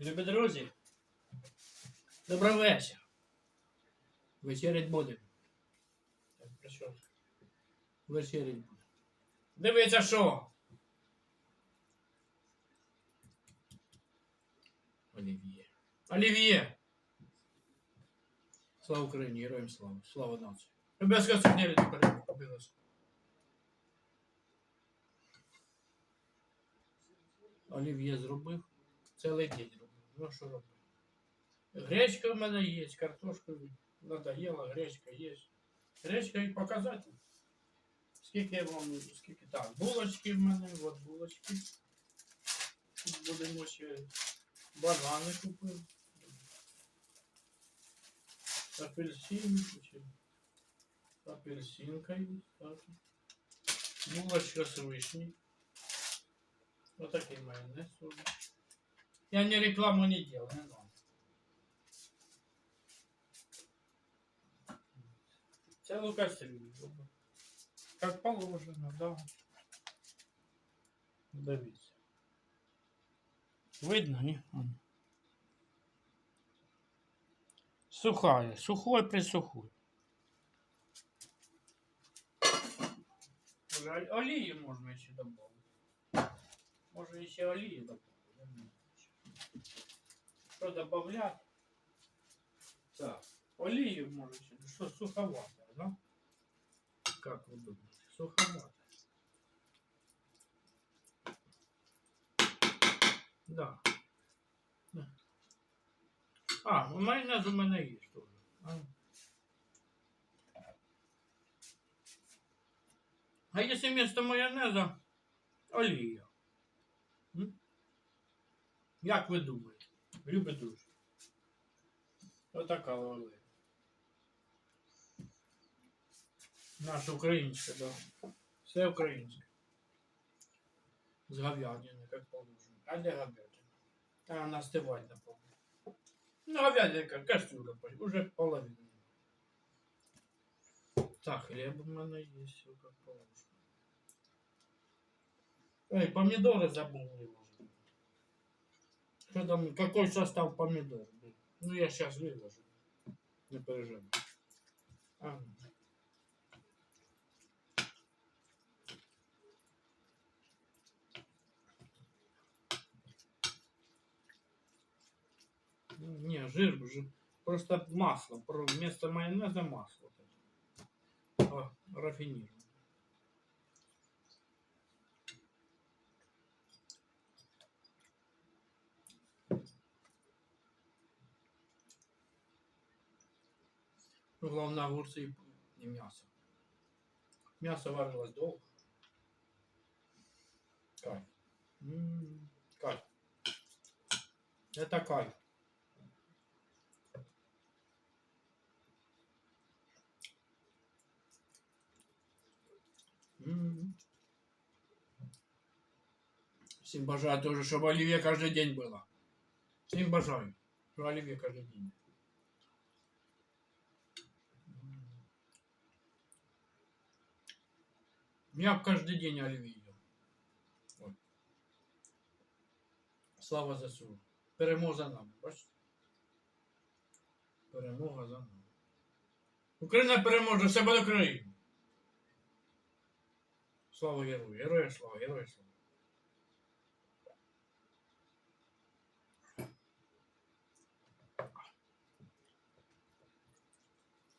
Любі друзі, добрий вечір. Вечерять будемо. Вечерять будемо. Дивіться, що? Олів'є. Олів'є! Слава Україні, героям слава. Слава нації. Любецька сукня тепер побилася. Олів'є зробив. Цілий день. Ну що робив? Гречка в мене є, картошка надоела, гречка є. Гречка і показати. Скільки вам, скільки так, булочки в мене, от булочки. Тут будемо ще банани купив. Апельсин, апельсинка є, так. Булочка з вишні. Вот такие майонез. Я не рекламу не делал, не надо. Целую кастрюлю. зробив. Как положено, да. Дивіться. Видно, не? Он. Сухая, сухой при сухой. Може, олії можна ще добавити. Може ще олії добавити. Що добавляти? Так. Олію може. Що суховато, да? Как ви думаєте? Суховато. Да. А, ну, майонез у мене є теж. А. а якщо вместо майонеза олія? М? Як ви думаєте? Любі друзі. Отака олія. Наша українська, да. Все українське. З говядини, як положено. А де говядина? А вона стивать напевно. Ну, говядинка, кастрюля, пой- уже половина. Так, хлеб у мене є, все как положено. Эй, помидоры забыл выложить. Что там, какой состав помидор? Ну, я сейчас выложу. Не переживай. А. Ну, Не, жир, жир. Просто масло. Вместо майонеза масло. А, рафинированное. Главное Головна огурці не м'ясо. М'ясо варилось долго. Кайф. М кайф. Это кайф. М-м. М -м бажаю тоже, щоб оливье каждый день было. Всім бажаю, щоб оливье каждый день. Я каждый день оливье ел. Ой. Слава ЗСУ. Перемога за нами. Бачите? Перемога за нами. Україна переможе, все буде Україна. Слава герою, героям слава, героям слава.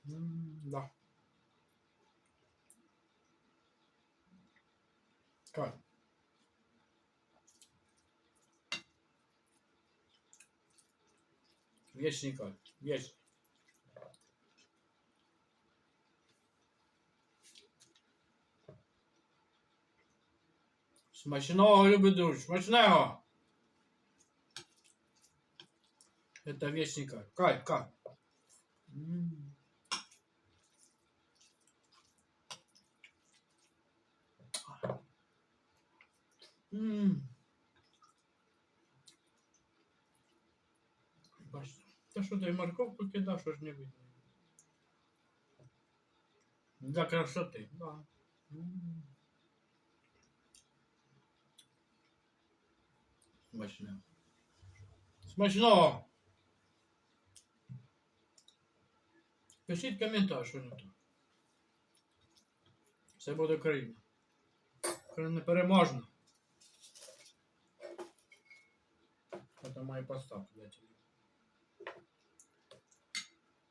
М, Да. Так. Вещь никак. Вещь. Смачного любить друг. Смачного. Это вещь никак. Кайф, кайф. М -м. Бачите, та що ти морковку кидав, що ж не видно. Для красоти, да. М. Смачне. Смачного! Пишіть коментар, що не так. Все буде Україна. Україна непереможна. Это мои поставки для тебе.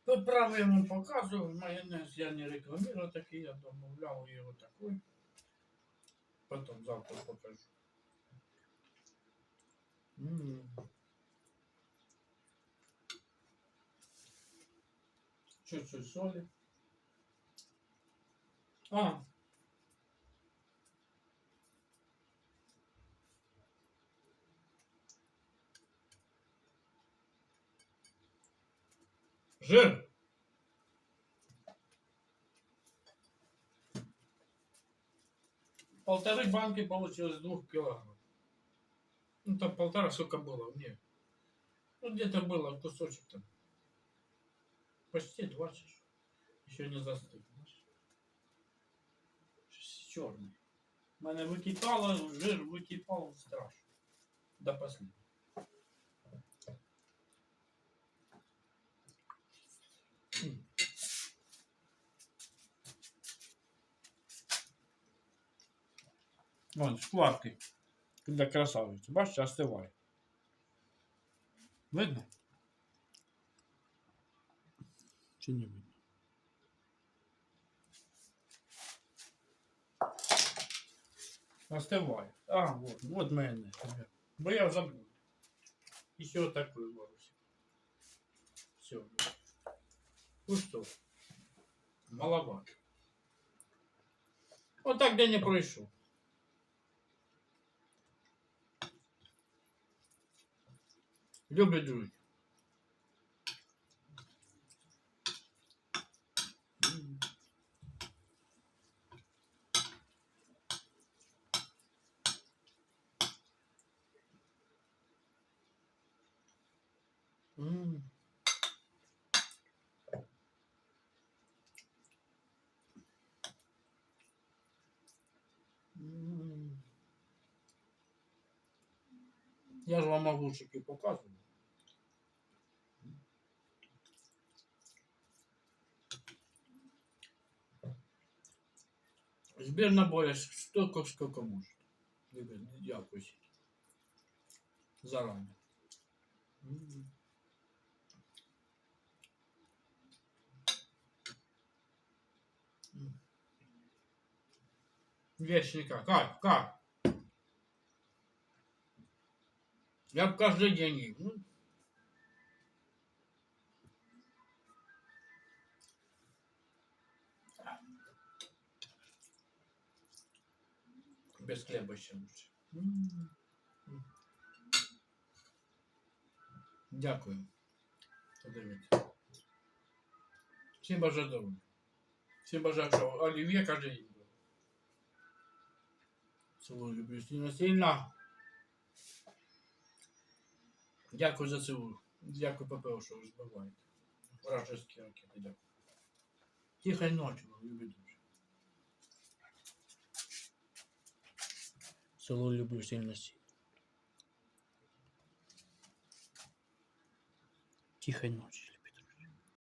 Тут правый я вам показываю. Майонез я не рекламирую такие, я добавлял его такой. Потом завтра покажу. М. Чуть-чуть соли. А. Жир. Полторы банки получилось двух килограмм. Ну там полтора, сколько было? Нет. Ну где-то было кусочек там. Почти два чуть. Еще не застыл. Чорний. У мене википало, жир википав страшно. До последнего. Вон, шкварки. Для красавиці. Бачите, остиває. Видно? Чи не видно? Остиває. А, вот, вот мене. Бо я забув. Еще вот такой борюсь. Все. Ну что? Маловато. Вот так день не пройшов. Любі друзі. Я ж вам огурчики показую. Збір наборів столько, сколько может. Дякую. Заранее. Вещника. Как? Как? Я каждый день ем. Без хлеба ще лучше. Дякую. Подивіться. Всім бажаю здоров'я. Всім бажаю, що олів'є буде. Цілую, люблю сильно сильно. Дякую за цілу. Дякую, ППО, що ви збиваєте. Вражеські ракети, дякую. Тихай ночі, вам, любі дуже. Село люблю сильно сильно. Тихой ночи.